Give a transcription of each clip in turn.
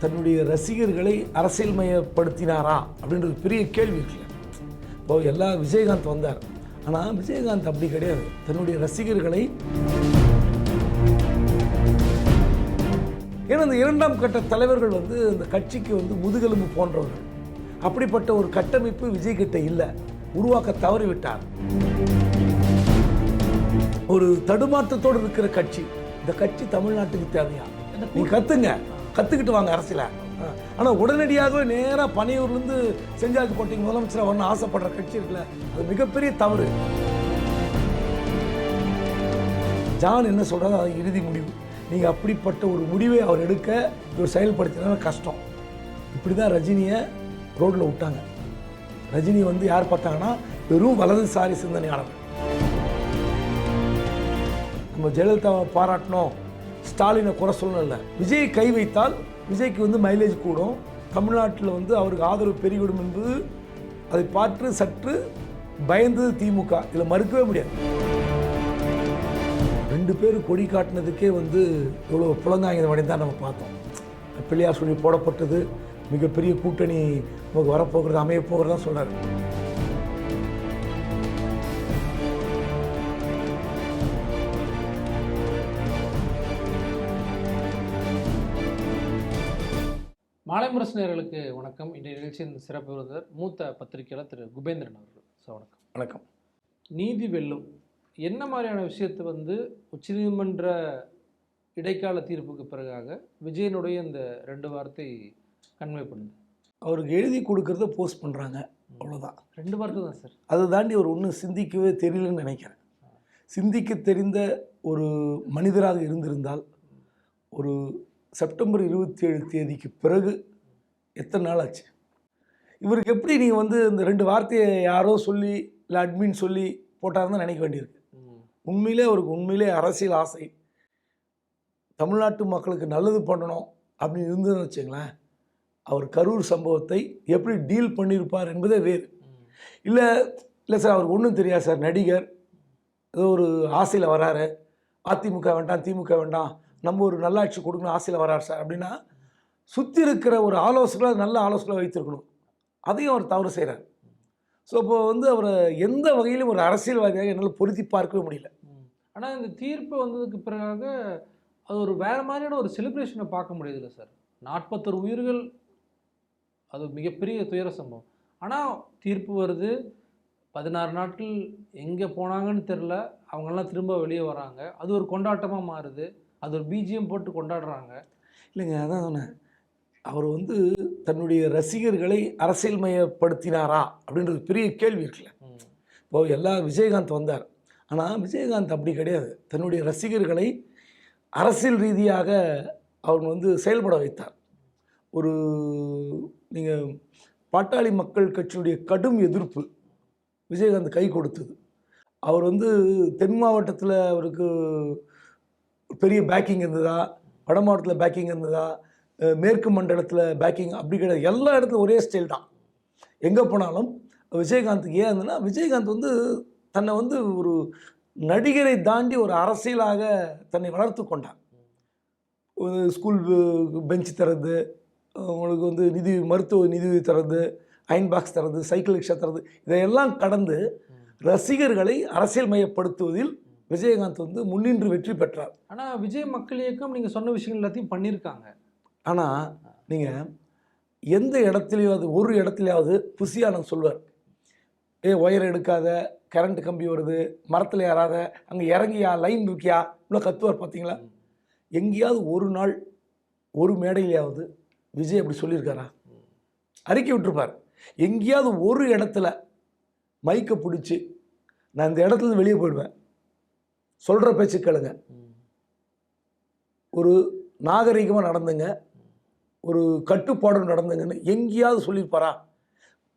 தன்னுடைய ரசிகர்களை அரசியல்மயப்படுத்தினாரா அப்படின்றது பெரிய கேள்வி இருக்குல்ல. இப்போ எல்லா விஜயகாந்த் வந்தார். ஆனால் விஜயகாந்த் அப்படி கிடையாது. தன்னுடைய ரசிகர்களை ஏன்னா இந்த இரண்டாம் கட்ட தலைவர்கள் வந்து இந்த கட்சிக்கு வந்து முதுகெலும்பு போன்றவர்கள். அப்படிப்பட்ட ஒரு கட்டமைப்பு விஜய் கிட்ட இல்லை. உருவாக்க தவறிவிட்டார். ஒரு தடுமாற்றத்தோடு இருக்கிற கட்சி. இந்த கட்சி தமிழ்நாட்டுக்கு தேவையா? நீ கத்துங்க. கற்றுக்கிட்டு வாங்க அரசியல. ஆனால் உடனடியாகவே நேராக பனையூர்லேருந்து செஞ்சாக்கு போட்டிங்க முதலமைச்சராக ஒன்று ஆசைப்படுற கட்சி இருக்குல்ல அது மிகப்பெரிய தவறு. ஜான் என்ன சொல்கிறது அது இறுதி முடிவு. நீங்கள் அப்படிப்பட்ட ஒரு முடிவை அவர் எடுக்க இவர் செயல்படுத்தினா கஷ்டம். இப்படி தான் ரஜினியை ரோட்டில் விட்டாங்க. ரஜினி வந்து யார் பார்த்தாங்கன்னா வெறும் வலதுசாரி சிந்தனையாளர் நம்ம ஜெயலலிதாவை பாராட்டணும். ஸ்டாலினை குறை சொல்லல விஜய் கை வைத்தால் விஜய்க்கு வந்து மைலேஜ் கூடும். தமிழ்நாட்டில் வந்து அவருக்கு ஆதரவு பெருகிவிடும் என்பது அதை பார்த்து சற்று பயந்தது திமுக. இதில் மறுக்கவே முடியாது. ரெண்டு பேர் கொடி காட்டினதுக்கே வந்து இவ்வளோ புலங்காயுதம் அடைந்தால் நம்ம பார்த்தோம். பிள்ளையார் சொல்லி போடப்பட்டது. மிகப்பெரிய கூட்டணி நமக்கு வரப்போகிறது அமையப்போகிறதா சொன்னார் மாலை முரசு நேயர்களுக்கு வணக்கம். இன்றைய நிகழ்ச்சியின் சிறப்பு விருந்தினர் மூத்த பத்திரிகையாளர் திரு குபேந்திரன் அவர்கள். சார் வணக்கம். வணக்கம். நீதி வெல்லும். என்ன மாதிரியான விஷயத்தை வந்து உச்சநீதிமன்ற இடைக்கால தீர்ப்புக்கு பிறகாக விஜயனுடைய இந்த ரெண்டு வார்த்தை கன்வே பண்ணுது? அவருக்கு எழுதி கொடுக்கறத போஸ்ட் பண்ணுறாங்க அவ்வளோதான் ரெண்டு வார்த்தை தான் சார். அதை தாண்டி அவர் ஒன்றும் சிந்திக்கவே தெரியலன்னு நினைக்கிறேன். சிந்திக்க தெரிந்த ஒரு மனிதராக இருந்திருந்தால் ஒரு செப்டம்பர் இருபத்தி ஏழு தேதிக்கு பிறகு எத்தனை நாள் ஆச்சு? இவருக்கு எப்படி நீங்கள் வந்து இந்த ரெண்டு வார்த்தையை யாரோ சொல்லி இல்லை அட்மின் சொல்லி போட்டாருன்னு நினைக்க வேண்டியிருக்கு. உண்மையிலே அவருக்கு உண்மையிலே அரசியல் ஆசை. தமிழ்நாட்டு மக்களுக்கு நல்லது பண்ணணும் அப்படின்னு இருந்ததுன்னு வச்சுங்களேன் அவர் கரூர் சம்பவத்தை எப்படி டீல் பண்ணியிருப்பார் என்பதே வேறு. இல்லை இல்லை சார் அவருக்கு ஒன்றும் தெரியாது சார் நடிகர் ஏதோ ஒரு ஆசையில் வராரு. அதிமுக வேண்டாம் திமுக வேண்டாம் நம்ம ஒரு நல்லாட்சி கொடுக்கணும் ஆசையில் வரார் சார். அப்படின்னா சுற்றி இருக்கிற ஒரு ஆலோசனை நல்ல ஆலோசனை வைத்திருக்கணும். அதையும் அவர் தவறு செய்கிறார் ஸோ இப்போ வந்து அவரை எந்த வகையிலும் ஒரு அரசியல்வாதியாக என்னால் பொருத்தி பார்க்கவே முடியல. ஆனால் இந்த தீர்ப்பு வந்ததுக்கு பிறகாக அது ஒரு வேறு மாதிரியான ஒரு செலிப்ரேஷனை பார்க்க முடியுதுல்ல சார். நாற்பத்தொரு உயிர்கள் அது மிகப்பெரிய துயர சம்பவம். ஆனால் தீர்ப்பு வருது. பதினாறு நாட்கள் எங்கே போனாங்கன்னு தெரில அவங்கெல்லாம் திரும்ப வெளியே வராங்க. அது ஒரு கொண்டாட்டமாக மாறுது. அது ஒரு பிஜிஎம் போட்டு கொண்டாடுறாங்க. இல்லைங்க அதான் சொன்னேன். அவர் வந்து தன்னுடைய ரசிகர்களை அரசியல்மயப்படுத்தினாரா அப்படின்றது பெரிய கேள்வி இருக்குல்ல. இப்போ எல்லா விஜயகாந்த் வந்தார். ஆனால் விஜயகாந்த் அப்படி கிடையாது. தன்னுடைய ரசிகர்களை அரசியல் ரீதியாக அவங்க வந்து செயல்பட வைத்தார். ஒரு நீங்கள் பாட்டாளி மக்கள் கட்சியுடைய கடும் எதிர்ப்பு விஜயகாந்த் கை கொடுத்தது. அவர் வந்து தென் மாவட்டத்தில் அவருக்கு பெரிய பேக்கிங் இருந்ததா? வட மாவட்டத்தில் பேக்கிங் இருந்ததா? மேற்கு மண்டலத்தில் பேக்கிங் அப்படி கிடையாது. எல்லா இடத்துலையும் ஒரே ஸ்டைல் தான். எங்கே போனாலும் விஜயகாந்துக்கு ஏன் இருந்ததுன்னா விஜயகாந்த் வந்து தன்னை வந்து ஒரு நடிகரை தாண்டி ஒரு அரசியலாக தன்னை வளர்த்து கொண்டார். ஒரு ஸ்கூல் பெஞ்ச் தர்றது உங்களுக்கு வந்து நிதி மருத்துவ நிதி தர்றது அயன் பாக்ஸ் தர்றது சைக்கிள் ரிக்ஷா தர்றது இதையெல்லாம் கடந்து ரசிகர்களை அரசியல்மயப்படுத்துவதில் விஜயகாந்த் வந்து முன்னின்று வெற்றி பெற்றார். ஆனால் விஜய் மக்கள் இயக்கம் நீங்கள் சொன்ன விஷயங்கள் எல்லாத்தையும் பண்ணியிருக்காங்க ஆனால் நீங்கள் எந்த இடத்துலையாவது ஒரு இடத்துலையாவது புசியானந்த் சொல்வார் ஏ ஒயர் எடுக்காத கரண்ட் கம்பி வருது மரத்தில் ஏறாத அங்கே இறங்கியா லைன் இருக்கியா இவ்வளோ கத்துவார் பார்த்தீங்களா எங்கேயாவது ஒரு நாள் ஒரு மேடையிலையாவது விஜய் அப்படி சொல்லியிருக்காரா? அறிக்கை விட்டுருப்பார். எங்கேயாவது ஒரு இடத்துல மைக்கை பிடிச்சி நான் இந்த இடத்துல வெளியே போயிடுவேன். சொல்கிற பேச்சு கேளுங்க. ஒரு நாகரிகமாக நடந்துங்க. ஒரு கட்டுப்பாடு நடந்துங்கன்னு எங்கேயாவது சொல்லியிருப்பாரா?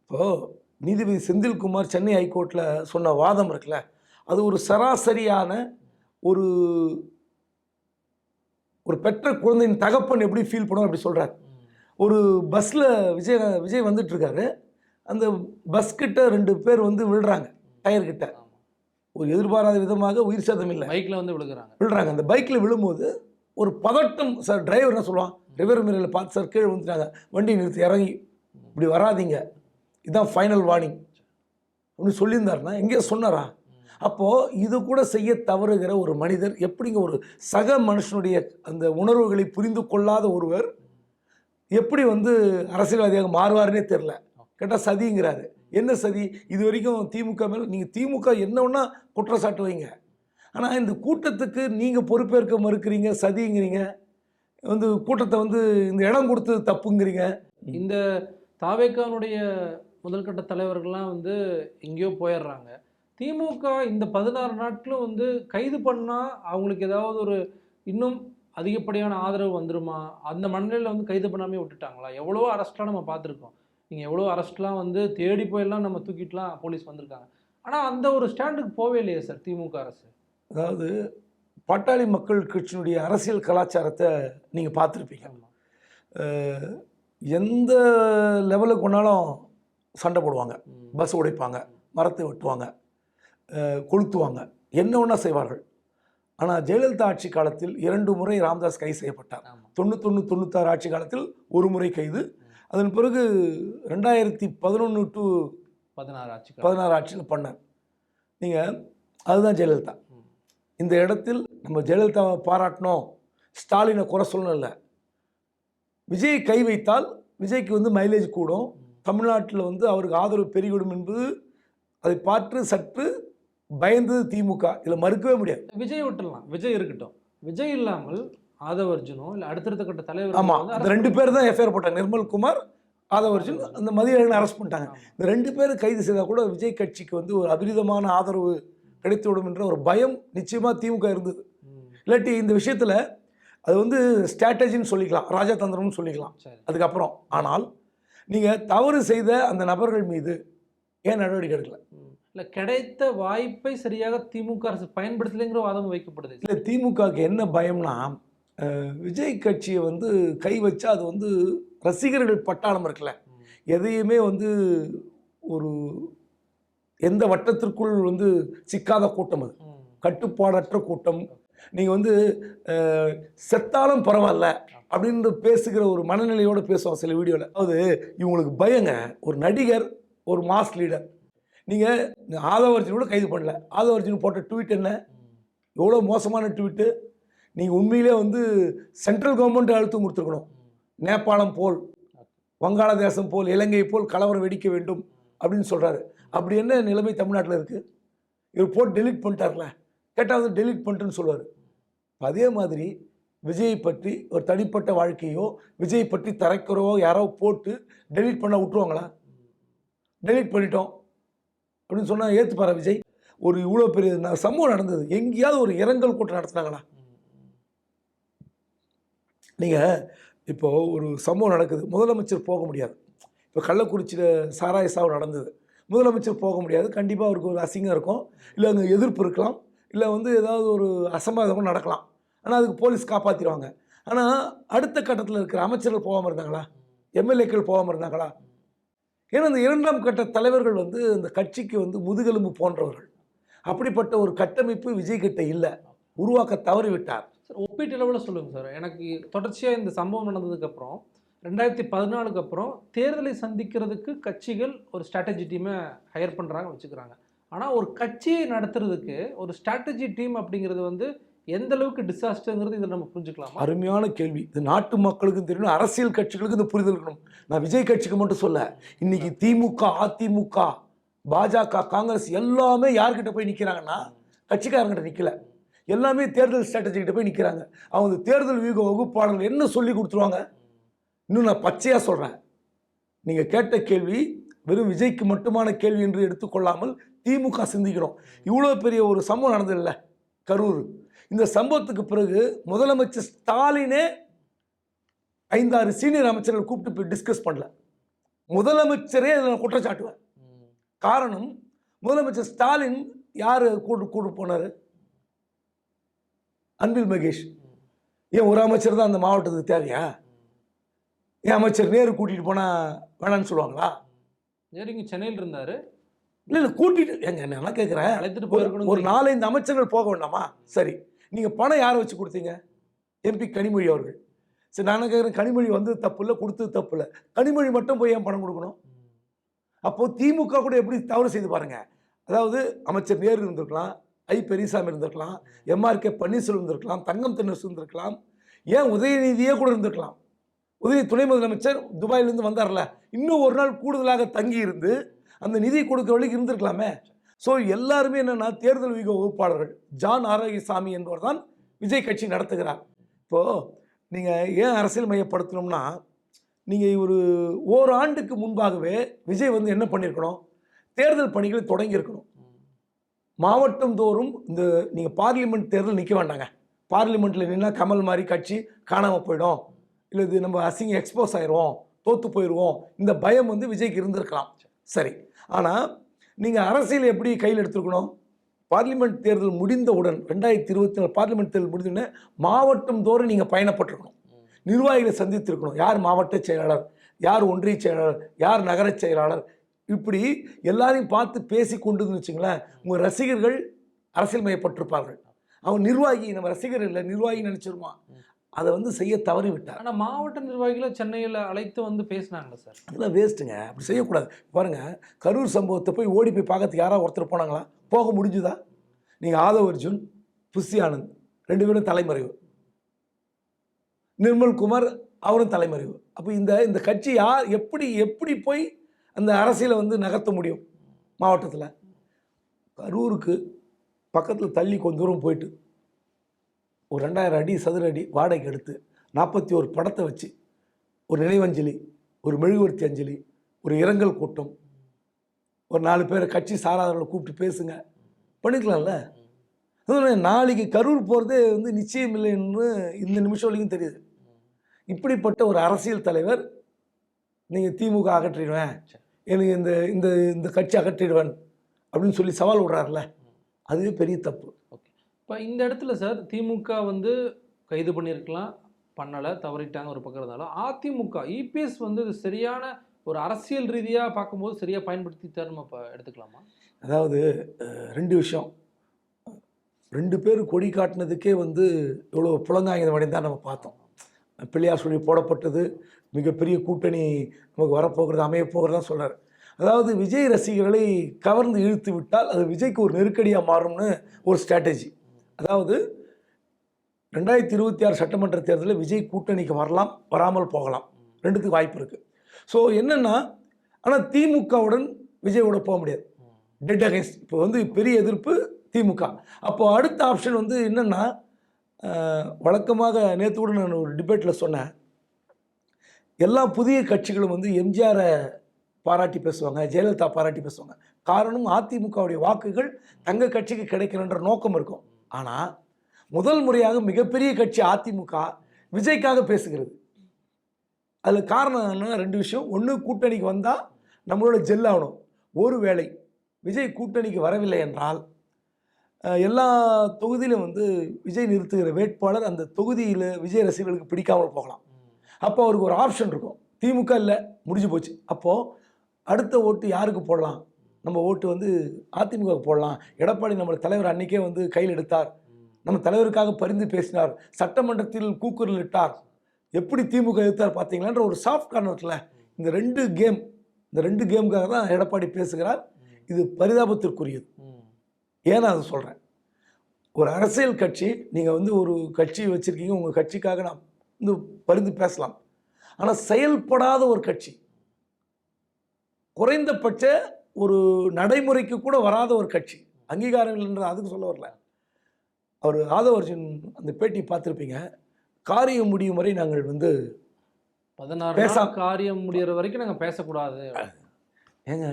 இப்போது நீதிபதி செந்தில்குமார் சென்னை ஹைகோர்ட்டில் சொன்ன வாதம் இருக்குல்ல அது ஒரு சராசரியான ஒரு ஒரு பெற்ற குழந்தையின் தகப்பன் எப்படி ஃபீல் பண்ணும் அப்படி சொல்கிறார் ஒரு பஸ்ஸில் விஜய் விஜய் வந்துட்டுருக்காரு அந்த பஸ்கிட்ட ரெண்டு பேர் வந்து விழுறாங்க டயர்கிட்ட ஒரு எதிர்பாராத விதமாக உயிர் சேதம் இல்லை. பைக்கில் வந்து விழுகிறாங்க. விழுறாங்க. அந்த பைக்கில் விழும்போது ஒரு பதட்டம் சார் டிரைவர் என்ன சொல்லுவான்? ரிவர் மிரரில் பார்த்து சார் கீழே வந்துட்டாங்க வண்டி நிறுத்தி இறங்கி. இப்படி வராதீங்க. இதுதான் ஃபைனல் வார்னிங் அப்படின்னு சொல்லியிருந்தாருன்னா எங்கேயோ சொன்னாரா? அப்போது இது கூட செய்ய தவறுகிற ஒரு மனிதர் எப்படிங்க ஒரு சக மனுஷனுடைய அந்த உணர்வுகளை புரிந்து கொள்ளாத ஒருவர் எப்படி வந்து அரசியல்வாதியாக மாறுவாருன்னே தெரில கேட்டால் சதிங்கிறாரு. என்ன சதி? இது வரைக்கும் திமுக மேலே நீங்கள் திமுக என்ன ஒன்றா குற்றச்சாட்டு வைங்க ஆனால் இந்த கூட்டத்துக்கு நீங்கள் பொறுப்பேற்க மறுக்கிறீங்க சதிங்கிறீங்க. வந்து கூட்டத்தை வந்து இந்த இடம் கொடுத்து தப்புங்கிறீங்க. இந்த தாவேக்கானுடைய முதல்கட்ட தலைவர்கள்லாம் வந்து எங்கேயோ போயிடுறாங்க. திமுக இந்த பதினாறு நாட்களும் வந்து கைது பண்ணால் அவங்களுக்கு ஏதாவது ஒரு இன்னும் அதிகப்படியான ஆதரவு வந்துருமா? அந்த மனநிலையில் வந்து கைது பண்ணாமே விட்டுட்டாங்களா? எவ்வளோ அரெஸ்ட்லாம் நம்ம பார்த்துருக்கோம். நீங்கள் எவ்வளோ அரெஸ்ட்லாம் வந்து தேடி போயெல்லாம் நம்ம தூக்கிட்டுலாம் போலீஸ் வந்திருக்காங்க. ஆனால் அந்த ஒரு ஸ்டாண்டுக்கு போவே இல்லையே சார் திமுக அரசு? அதாவது பாட்டாளி மக்கள் கட்சியினுடைய அரசியல் கலாச்சாரத்தை நீங்கள் பார்த்துருப்பீங்க. எந்த லெவலுக்கு கொண்டாலும் சண்டை போடுவாங்க. பஸ் உடைப்பாங்க மரத்தை வெட்டுவாங்க கொளுத்துவாங்க. என்ன ஒன்றா செய்வார்கள்? ஆனால் ஜெயலலிதா ஆட்சி காலத்தில் இரண்டு முறை ராமதாஸ் கைது செய்யப்பட்டார். தொண்ணூத்தொன்று தொண்ணூத்தாறு ஆட்சி காலத்தில் ஒரு முறை கைது அதன் பிறகு ரெண்டாயிரத்தி பதினொன்று டு பதினாறு ஆட்சி பதினாறு ஆட்சியில் பண்ணார். நீங்கள் அதுதான் ஜெயலலிதா. இந்த இடத்தில் நம்ம ஜெயலலிதாவை பாராட்டணும் ஸ்டாலினை குறை சொல்லணும் இல்லை விஜய் கை வைத்தால் விஜய்க்கு வந்து மைலேஜ் கூடும். தமிழ்நாட்டில் வந்து அவருக்கு ஆதரவு பெருகிவிடும் என்பது அதை பார்த்து சற்று பயந்தது திமுக. இதில் மறுக்கவே முடியாது. விஜய் விட்டுடலாம். விஜய் இருக்கட்டும். விஜய் இல்லாமல் ஆதவ அர்ஜுனோ இல்லை அடுத்தடுத்த கட்ட தலைவர் ஆமாம் இந்த ரெண்டு பேர் தான் எஃப்ஐஆர் போட்டாங்க. நிர்மல் குமார் ஆதவர்ஜுன் அந்த மதியழகன் அரெஸ்ட் பண்ணிட்டாங்க. இந்த ரெண்டு பேரும் கைது செய்தால் கூட விஜய் கட்சிக்கு வந்து ஒரு அபரிதமான ஆதரவு கிடைத்துவிடும் என்ற ஒரு பயம் நிச்சயமாக திமுக இருந்தது. இல்லாட்டி இந்த விஷயத்தில் அது வந்து ஸ்ட்ராட்டஜின்னு சொல்லிக்கலாம். ராஜதந்திரம்னு சொல்லிக்கலாம். அதுக்கப்புறம். ஆனால் நீங்கள் தவறு செய்த அந்த நபர்கள் மீது ஏன் நடவடிக்கை எடுக்கல? இல்லை கிடைத்த வாய்ப்பை சரியாக திமுக அரசு பயன்படுத்தலைங்கிற வாதம் வைக்கப்படுது. இல்லை திமுகவுக்கு என்ன பயம்னா விஜய் கட்சியை வந்து கை வச்சா அது வந்து ரசிகர்கள் பட்டாளம் இருக்குல்ல. எதையுமே வந்து ஒரு எந்த வட்டத்திற்குள் வந்து சிக்காத கூட்டம் அது. கட்டுப்பாடற்ற கூட்டம். நீங்கள் வந்து செத்தாலும் பரவாயில்ல அப்படின்னு பேசுகிற ஒரு மனநிலையோடு பேசுவோம் சில வீடியோவில் அதாவது இவங்களுக்கு பயங்க. ஒரு நடிகர் ஒரு மாஸ் லீடர். நீங்கள் கூட கைது பண்ணல. ஆதவர்ஜின் போட்ட ட்வீட் என்ன? எவ்வளோ மோசமான ட்வீட்டு? நீங்கள் உண்மையிலே வந்து சென்ட்ரல் கவர்மெண்ட் அழுத்தம் கொடுத்துருக்கணும். நேபாளம் போல் வங்காளதேசம் போல் இலங்கை போல் கலவரம் வெடிக்க வேண்டும் அப்படின்னு சொல்கிறாரு அப்படி என்ன நிலைமை தமிழ்நாட்டில் இருக்குது இவர் போட்டு டெலீட் பண்ணிட்டார்ல. கேட்டால் வந்து டெலிட் பண்ணிட்டுன்னு சொல்லுவார். அதே மாதிரி விஜயை பற்றி ஒரு தனிப்பட்ட வாழ்க்கையோ விஜய் பற்றி தரைக்குறவோ யாரோ போட்டு டெலீட் பண்ண விட்டுருவாங்களா? டெலீட் பண்ணிட்டோம். அப்படின்னு சொன்னால் ஏற்றுப்பாரா விஜய்? ஒரு இவ்வளோ பெரிய ந- சம்பவம் நடந்தது. எங்கேயாவது ஒரு இரங்கல் கூட்டம் நடத்துனாங்களா? நீங்கள் இப்போ ஒரு சம்பவம் நடக்குது. முதலமைச்சர் போக முடியாது. இப்போ கள்ளக்குறிச்சியில் சாராய சாவு நடந்தது. முதலமைச்சர் போக முடியாது. கண்டிப்பாக அவருக்கு ஒரு அசிங்கம் இருக்கும். இல்லை அங்கே எதிர்ப்பு இருக்கலாம். இல்லை வந்து ஏதாவது ஒரு அசம்பாதம் நடக்கலாம். ஆனால் அதுக்கு போலீஸ் காப்பாற்றிடுவாங்க ஆனால் அடுத்த கட்டத்தில் இருக்கிற அமைச்சர்கள் போகாமல் இருந்தாங்களா? எம்எல்ஏக்கள் போகாமல் இருந்தாங்களா? ஏன்னா இந்த இரண்டாம் கட்ட தலைவர்கள் வந்து இந்த கட்சிக்கு வந்து முதுகெலும்பு போன்றவர்கள். அப்படிப்பட்ட ஒரு கட்டமைப்பு விஜய் கிட்ட இல்லை. உருவாக்க தவறிவிட்டார். ஒப்பீட்டளவில் சொல்லுங்கள் சார். எனக்கு தொடர்ச்சியாக இந்த சம்பவம் நடந்ததுக்கப்புறம் ரெண்டாயிரத்தி பதினாலுக்கு அப்புறம் தேர்தலை சந்திக்கிறதுக்கு கட்சிகள் ஒரு ஸ்ட்ராட்டஜி டீமை ஹையர் பண்ணுறாங்க வச்சுக்கிறாங்க. ஆனால் ஒரு கட்சியை நடத்துறதுக்கு ஒரு ஸ்ட்ராட்டஜி டீம் அப்படிங்கிறது வந்து எந்த அளவுக்கு டிசாஸ்டருங்கிறது இதில் நம்ம புரிஞ்சுக்கலாம்? அருமையான கேள்வி. இது நாட்டு மக்களுக்கும் தெரியணும் அரசியல் கட்சிகளுக்கும் இந்த புரிதல் இருக்கணும். நான் விஜய் கட்சிக்கு மட்டும் சொல்ல இன்னைக்கு திமுக அதிமுக பாஜக காங்கிரஸ் எல்லாமே யார்கிட்ட போய் நிற்கிறாங்கன்னா கட்சிக்காரங்கிட்ட நிற்கல எல்லாமே தேர்தல் ஸ்ட்ராட்டஜி கிட்ட போய் நிற்கிறாங்க அவங்க தேர்தல் வியூக வகுப்பாளர்கள் என்ன சொல்லி கொடுத்துருவாங்க? இன்னும் நான் பச்சையாக சொல்கிறேன் நீங்கள் கேட்ட கேள்வி வெறும் விஜய்க்கு மட்டுமான கேள்வி என்று எடுத்துக்கொள்ளாமல் திமுக சிந்திக்கணும் இவ்வளோ பெரிய ஒரு சம்பவம் நடந்ததில்ல? கரூர். இந்த சம்பவத்துக்கு பிறகு முதலமைச்சர் ஸ்டாலினே ஐந்தாறு சீனியர் அமைச்சர்கள் கூப்பிட்டு போய் டிஸ்கஸ் பண்ணல. முதலமைச்சரே இதில் குற்றச்சாட்டுவேன். காரணம் முதலமைச்சர் ஸ்டாலின் யார் கூட்டு கூட்டு போனார்? அன்பில் மகேஷ் ஏன் ஒரு அமைச்சர் தான் அந்த மாவட்டத்துக்கு தேவையா? ஏன் அமைச்சர் நேரு கூட்டிகிட்டு போனால் வேணான்னு சொல்லுவாங்களா? சரிங்க சென்னையில் இருந்தார். இல்லை இல்லை கூட்டிட்டு எங்க நான் கேட்குறேன் அழைத்துட்டு போயிருக்கணும் ஒரு நாலஞ்சு அமைச்சர்கள் போக வேண்டாமா? சரி நீங்கள் பணம் யாரை வச்சு கொடுத்தீங்க? எம்பி கனிமொழி அவர்கள். சரி நான் கேட்குறேன் கனிமொழி வந்தது தப்பு இல்லை கொடுத்தது தப்பு இல்லை. கனிமொழி மட்டும் போய் ஏன் பணம் கொடுக்கணும்? அப்போ திமுக கூட எப்படி தவறு செய்து பாருங்க. அதாவது அமைச்சர் நேரு இருந்திருக்கலாம் ஐ பெரியசாமி இருந்திருக்கலாம் எம்ஆர்கே பன்னீர்செல்வம் இருந்திருக்கலாம் தங்கம் தென்னரசு இருந்திருக்கலாம் ஏன் உதயநிதியே கூட இருந்திருக்கலாம்? உதவி துணை முதலமைச்சர் துபாயிலேருந்து வந்தார்ல இன்னும் ஒரு நாள் கூடுதலாக தங்கி இருந்து அந்த நிதி கொடுக்குற வழிக்கு இருந்திருக்கலாமே. ஸோ எல்லாருமே என்னென்னா தேர்தல் விக வகுப்பாளர்கள். ஜான் ஆரோக்கியசாமி என்பவர் தான் விஜய் கட்சி நடத்துகிறார். இப்போது நீங்கள் ஏன் அரசியல் மையப்படுத்தணும்னா நீங்கள் ஒரு ஓராண்டுக்கு முன்பாகவே விஜய் வந்து என்ன பண்ணியிருக்கணும்? தேர்தல் பணிகளை தொடங்கியிருக்கணும். மாவட்டம் தோறும் இந்த நீங்கள் பார்லிமெண்ட் தேர்தல் நிற்க வேண்டாங்க. பார்லிமெண்ட்டில் நின்னா கமல் மாதிரி கட்சி காணாமல் போயிடும். இல்லை இது நம்ம அசிங்க எக்ஸ்போஸ் ஆயிடுவோம் தோற்று போயிடுவோம் இந்த பயம் வந்து விஜய்க்கு இருந்திருக்கலாம். சரி. ஆனால் நீங்கள் அரசியல் எப்படி கையில் எடுத்துருக்கணும்? பார்லிமெண்ட் தேர்தல் முடிந்தவுடன் ரெண்டாயிரத்தி இருபத்தி நாலு பார்லிமெண்ட் தேர்தல் முடிந்தவுடனே மாவட்டம் தோறும் நீங்கள் பயணப்பட்டிருக்கணும். நிர்வாகிகளை சந்தித்திருக்கணும். யார் மாவட்ட செயலாளர்? யார் ஒன்றிய செயலாளர்? யார் நகர செயலாளர்? இப்படி எல்லாரையும் பார்த்து பேசி கொண்டுன்னு வச்சுங்களேன் உங்கள் ரசிகர்கள் அரசியல் மயப்பட்டிருப்பார்கள். அவன் நிர்வாகி நம்ம ரசிகர் இல்லை நிர்வாகி நினச்சிருவான் அதை வந்து செய்ய தவறி விட்டார். ஆனா மாவட்ட நிர்வாகிகளை சென்னையில அழைத்து வந்து பேசினாங்க சார்? அதெல்லாம் வேஸ்ட்டுங்க அப்படி செய்யக்கூடாது. பாருங்க கரூர் சம்பவத்தை போய் ஓடி போய் பார்க்கறதுக்கு யாராவது ஒருத்தர் போனாங்களா? போக முடிஞ்சுதா? நீங்கள் ஆதவ் அர்ஜுன் புஷி ஆனந்த் ரெண்டு பேரும் தலைமறைவு. நிர்மல் குமார் அவரும் தலைமறைவு. அப்போ இந்த இந்த கட்சி யார் எப்படி எப்படி போய் அந்த அரசியலை வந்து நகர்த்த முடியும் மாவட்டத்தில். கரூருக்கு பக்கத்தில் தள்ளி கொஞ்ச தூரம் போயிட்டு ஒரு ரெண்டாயிரம் அடி சதுர அடி வாடகைக்கு எடுத்து நாற்பத்தி ஒரு படத்தை வச்சு ஒரு நினைவஞ்சலி ஒரு மெழுகுவர்த்தி அஞ்சலி ஒரு இரங்கல் கூட்டம் ஒரு நாலு பேரை கட்சி சாராதவர்களை கூப்பிட்டு பேசுங்க. பண்ணிக்கலாம்ல? அதுவும் நாளைக்கு கரூர் போகிறதே வந்து நிச்சயம் இல்லைன்னு இந்த நிமிஷம் வரைக்கும் தெரியுது. இப்படிப்பட்ட ஒரு அரசியல் தலைவர் நீங்கள் திமுக அகற்றிடுவேன். எனக்கு இந்த இந்த இந்த கட்சி அகற்றிடுவேன் அப்படின்னு சொல்லி சவால் விடுறாருல அதுவே பெரிய தப்பு. ஓகே. இப்போ இந்த இடத்துல சார் திமுக வந்து கைது பண்ணியிருக்கலாம் பண்ணலை தவறிட்டாங்க ஒரு பக்கம் இருந்தாலும் அதிமுக இபிஎஸ் வந்து இது சரியான ஒரு அரசியல் ரீதியாக பார்க்கும்போது சரியாக பயன்படுத்திட்டார் நம்ம இப்போ எடுத்துக்கலாமா? அதாவது ரெண்டு விஷயம். ரெண்டு பேர் கொடி காட்டினதுக்கே வந்து இவ்வளோ புலங்காயுதம் அடைந்தால் நம்ம பார்த்தோம். பிள்ளையார் சொல்லி போடப்பட்டது. மிகப்பெரிய கூட்டணி நமக்கு வரப்போகிறது அமையப்போகிறதா சொல்கிறார் அதாவது விஜய் ரசிகர்களை கவர்ந்து இழுத்து விட்டால் அது விஜய்க்கு ஒரு நெருக்கடியாக மாறும்னு ஒரு ஸ்ட்ராட்டஜி அதாவது ரெண்டாயிரத்தி இருபத்தி ஆறு சட்டமன்ற தேர்தலில் விஜய் கூட்டணிக்கு வரலாம் வராமல் போகலாம். ரெண்டுத்துக்கு வாய்ப்பு இருக்குது ஸோ என்னென்னா ஆனால் திமுகவுடன் விஜயோட போக முடியாது. டெட் அகைன்ஸ்ட் இப்போ வந்து பெரிய எதிர்ப்பு திமுக. அப்போ அடுத்த ஆப்ஷன் வந்து என்னென்னா வழக்கமாக நேற்று கூட நான் ஒரு டிபேட்டில் சொன்னேன். எல்லா புதிய கட்சிகளும் வந்து எம்ஜிஆரை பாராட்டி பேசுவாங்க ஜெயலலிதா பாராட்டி பேசுவாங்க. காரணம் அதிமுகவுடைய வாக்குகள் தங்க கட்சிக்கு கிடைக்கணுன்ற நோக்கம் இருக்கும். ஆனால் முதல் முறையாக மிகப்பெரிய கட்சி அதிமுக விஜய்க்காக பேசுகிறது. அதில் காரணம் என்னன்னா ரெண்டு விஷயம். ஒன்று கூட்டணிக்கு வந்தால் நம்மளோட ஜெல் ஆகணும். ஒருவேளை விஜய் கூட்டணிக்கு வரவில்லை என்றால் எல்லா தொகுதியிலும் வந்து விஜய் நிறுத்துகிற வேட்பாளர் அந்த தொகுதியில் விஜய் ரசிகர்களுக்கு பிடிக்காமல் போகலாம். அப்போ அவருக்கு ஒரு ஆப்ஷன் இருக்கும். திமுக இல்லை முடிஞ்சு போச்சு. அப்போது அடுத்த ஓட்டு யாருக்கு போடலாம்? நம்ம ஓட்டு வந்து அதிமுகவுக்கு போடலாம். எடப்பாடி நம்ம தலைவர் அன்னைக்கே வந்து கையில் எடுத்தார். நம்ம தலைவருக்காக பரிந்து பேசினார். சட்டமன்றத்தில் கூக்குரல் இட்டார். எப்படி திமுக எதிர்த்தார் பார்த்தீங்களான்ற ஒரு சாஃப்ட் கார்னர்ல இந்த ரெண்டு கேம் இந்த ரெண்டு கேமுக்காக தான் எடப்பாடி பேசுகிறார். இது பரிதாபத்திற்குரியது. ஏன் அதை சொல்கிறேன் ஒரு அரசியல் கட்சி நீங்கள் வந்து ஒரு கட்சி வச்சுருக்கீங்க உங்கள் கட்சிக்காக நான் வந்து பரிந்து பேசலாம். ஆனால் செயல்படாத ஒரு கட்சி குறைந்தபட்ச ஒரு நடைமுறைக்கு கூட வராத ஒரு கட்சி அங்கீகாரம் இல்லைன்ற அதுக்கு சொல்ல வரல. அவர் ஆதவ அர்ஜுன் அந்த பேட்டி பார்த்துருப்பீங்க. காரியம் முடியும் வரை நாங்கள் வந்து பதினாறு நாள் காரியம் முடியற வரைக்கும் நாங்கள் பேசக்கூடாது. ஏங்க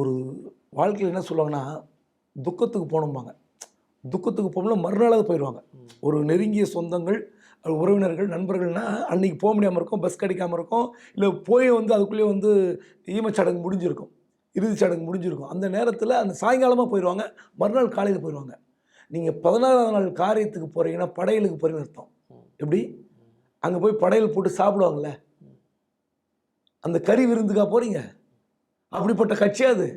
ஒரு வாழ்க்கையில் என்ன சொல்லுவாங்கன்னா துக்கத்துக்கு போகணும்பாங்க. துக்கத்துக்கு போகணும்னா மறுநாளாவது போயிடுவாங்க. ஒரு நெருங்கிய சொந்தங்கள் உறவினர்கள் நண்பர்கள்னா அன்னைக்கு போக முடியாமல் இருக்கும் பஸ் கிடைக்காமல் இருக்கும் இல்லை போய் வந்து அதுக்குள்ளேயே வந்து ஈமச்சடங்கு முடிஞ்சிருக்கும் இறுதிச் சடங்கு முடிஞ்சிருக்கும். அந்த நேரத்தில் அந்த சாயங்காலமாக போயிடுவாங்க மறுநாள் காலையில் போயிடுவாங்க. நீங்கள் பதினாறாவது நாள் காரியத்துக்கு போகிறீங்கன்னா படையலுக்கு போகிறீங்கன்னு அர்த்தம். எப்படி? அங்கே போய் படையல் போட்டு சாப்பிடுவாங்கல்ல. அந்த கறி விருந்துக்கா போகிறீங்க அப்படிப்பட்ட கட்சியாது அது.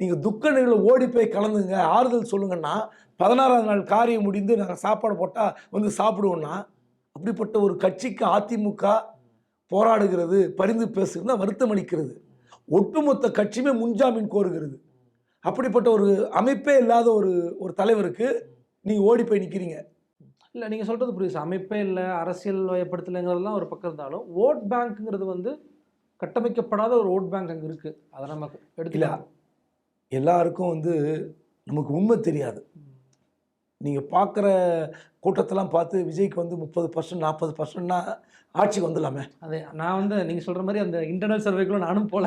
நீங்கள் துக்க நிகழ்வு ஓடி போய் கலந்துங்க ஆறுதல் சொல்லுங்கன்னா பதினாறாவது நாள் காரியம் முடிந்து நாங்கள் சாப்பாடு போட்டால் வந்து சாப்பிடுவோன்னா அப்படிப்பட்ட ஒரு கட்சிக்கு அதிமுக போராடுகிறது பரிந்து பேசுகிறது வருத்தம் அளிக்கிறது. ஒட்டுமொத்த கட்சியுமே முன்ஜாமீன் கோருகிறது. அப்படிப்பட்ட ஒரு அமைப்பே இல்லாத ஒரு ஒரு தலைவருக்கு நீங்கள் ஓடி போய் நிற்கிறீங்க இல்லை நீங்கள் சொல்கிறது புரியுது. அமைப்பே இல்லை அரசியல் வயப்படுத்தலைங்கிறதெல்லாம் ஒரு பக்கம் இருந்தாலும் ஓட் பேங்க்குங்கிறது வந்து கட்டமைக்கப்படாத ஒரு ஓட் பேங்க் அங்கே இருக்குது அதை நம்ம இல்லை எடுக்கலாம் எல்லாருக்கும் வந்து நமக்கு உண்மை தெரியாது. நீங்கள் பார்க்குற கூட்டத்தெல்லாம் பார்த்து விஜய்க்கு வந்து முப்பது பர்சன்ட் நாற்பது பர்சன்ட்னா ஆட்சிக்கு வந்துடலாமே. அதே நான் வந்து நீங்கள் சொல்கிற மாதிரி அந்த இன்டர்னல் சர்வேக்குள்ள நானும் போல.